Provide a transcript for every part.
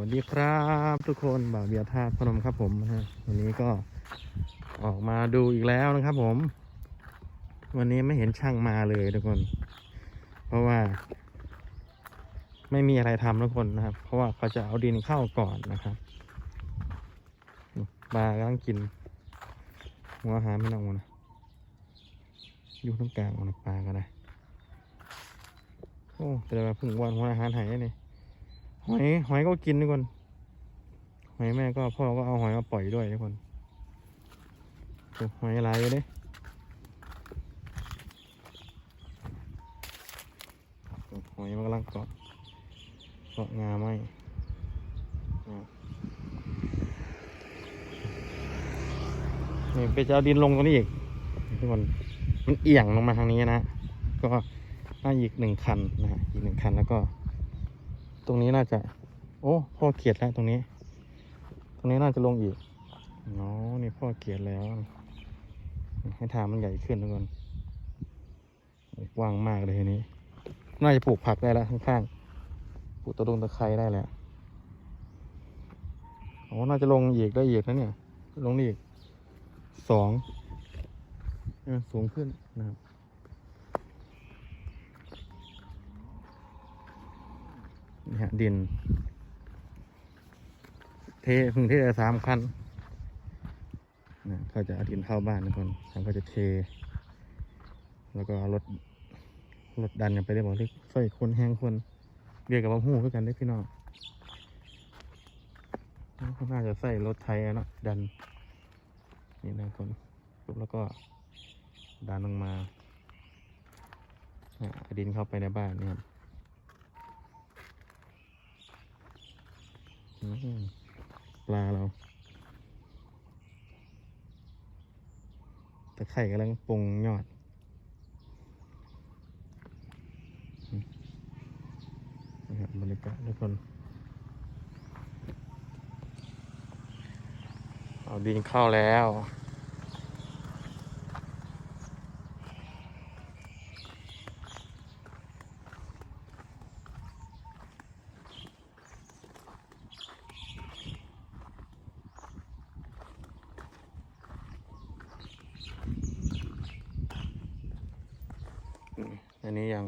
วัสดีครับทุกคนบ่าวเบียร์ธาตุพนมครับผมนะฮะวันนี้ก็ออกมาดูอีกแล้วนะครับผม วันนี้ไม่เห็นช่างมาเลยทุกคน เพราะว่า ไม่มีอะไรทำทุกคนนะครับ เพราะว่าเขาจะเอาดินเข้าก่อนนะครับปลากำลังกินหัวหาไม่นองนนะอยู่ตรงกลางมันปลาก็ได้โอ้แต่ว่าเพิ่งวันหัวอาหารหายเนี่ย หอยหอยก็กินทุกคนหอยแม่ก็พ่อก็เอาหอยมาปล่อยด้วยทุกคนหอยลายอยู่เด้หอยมันกำลังเกาะเกาะงาไหมนี่ไปจะเอาดินลงตรงนี้อีกทุกคนมันเอียงลงมาทางนี้นะ ก็น่าอีกหนึ่งคันนะฮะอีกหนึ่งคันแล้วก็ ตรงนี้น่าจะ โอ้พ่อเกียดแล้วตรงนี้ ตรงนี้น่าจะลงอีกอ๋อนี่พ่อเกียดแล้ว ให้ทางมันใหญ่ขึ้นทุกคนกว้างมากเลยทีนี้ น่าจะปลูกผักได้แล้วข้างๆปลูกตะดงตะไคร้ได้แล้วโอ้น่าจะลงอีกได้อีกนะเนี่ย ลงอีกสองสูงขึ้นนะครับ นี่ฮะดิน เทพึ่งเทได้สามคันนะเขาจะเอาดินเข้าบ้านทุกคนเขาก็จะเท แล้วก็รถรถดันกันไปได้บอกที่ใส่คนแห้งคนเรียกกับว่าหู้คือกันได้พี่น้องเขาน่าจะใส่รถไทยอะเนาะดัน นี่นะคนปุ๊บแล้วก็ดันลงมาดินเข้าไปในบ้านนี่ครับ อืม ปลาเราตะไคร่กำลังปรุงยอด นะครับบรรยากาศทุกคน เอาดินเข้าแล้ว อันนี้ยัง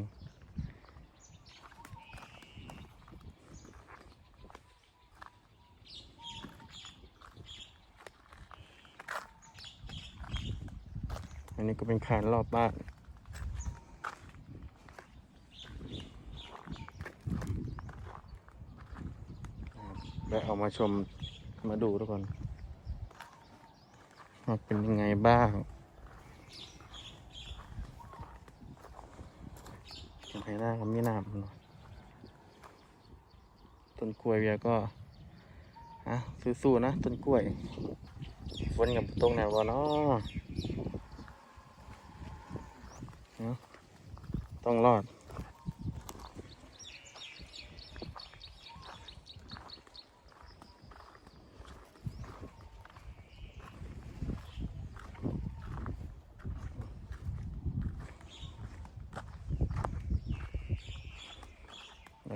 อันนี้ก็เป็นคานรอบบ้านแวะเอามาชมมาดูทุกคนว่าเป็นยังไงบ้าง เห็นไหหน้ามีน้ำเนาะต้นกล้วยเวียก็อะสู้ๆนะต้นกล้วยฝนกับตรงไหนวะเนาะเนาะต้องรอด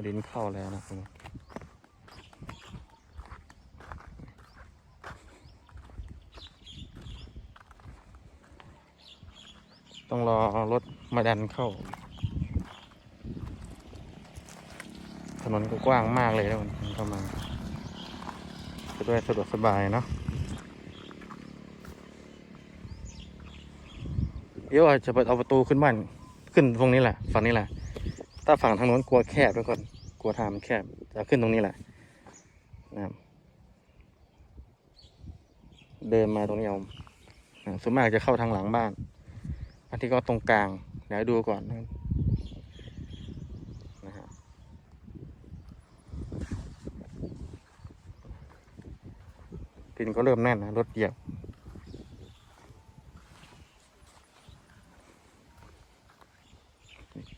ดินเข้าแล้วนะครับต้องรอรถมาดันเข้า ถนนก็กว้างมากเลยนะมันเข้ามาจะได้สะดวกสบายเนาะเดี๋ยวอาจจะไปเอาประตูขึ้นบ้านขึ้นตรงนี้แหละฝั่งนี้แหละ ถ้าฝั่งทางโน้นกลัวแคบทุกคนกลัวทางมันแคบจะขึ้นตรงนี้แหละนะครับเดินมาตรงนี้เอาส่วนมากจะเข้าทางหลังบ้าน อันที่ก็ตรงกลางเดี๋ยวดูก่อนนะครับนะฮะดินก็เริ่มแน่นนะรถเหยียบ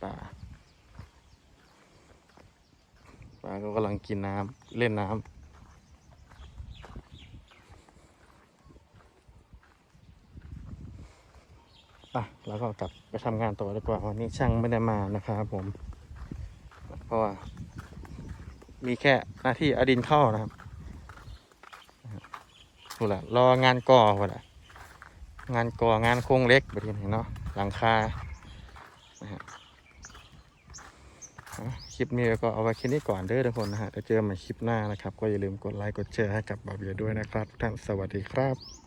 ป่า ปลาก็กำลังกินน้ำเล่นน้ำอะแล้วก็กลับไปทำงานต่อดีกว่าวันนี้ช่างไม่ได้มานะครับผม เพราะว่า มีแค่หน้าที่อดินเข้านะครับนู่นแหละรองานก่อหมดละงานก่องานโครงเล็กแบบนี้เนาะหลังคานะฮะ คลิปนี้ก็เอาไว้แค่นี้ก่อนเด้อทุกคนนะฮะเดี๋ยวเจอกันใหม่คลิปหน้านะครับ ก็อย่าลืมกดไลค์กดแชร์ให้กับบาเบียด้วยนะครับทุกท่านสวัสดีครับ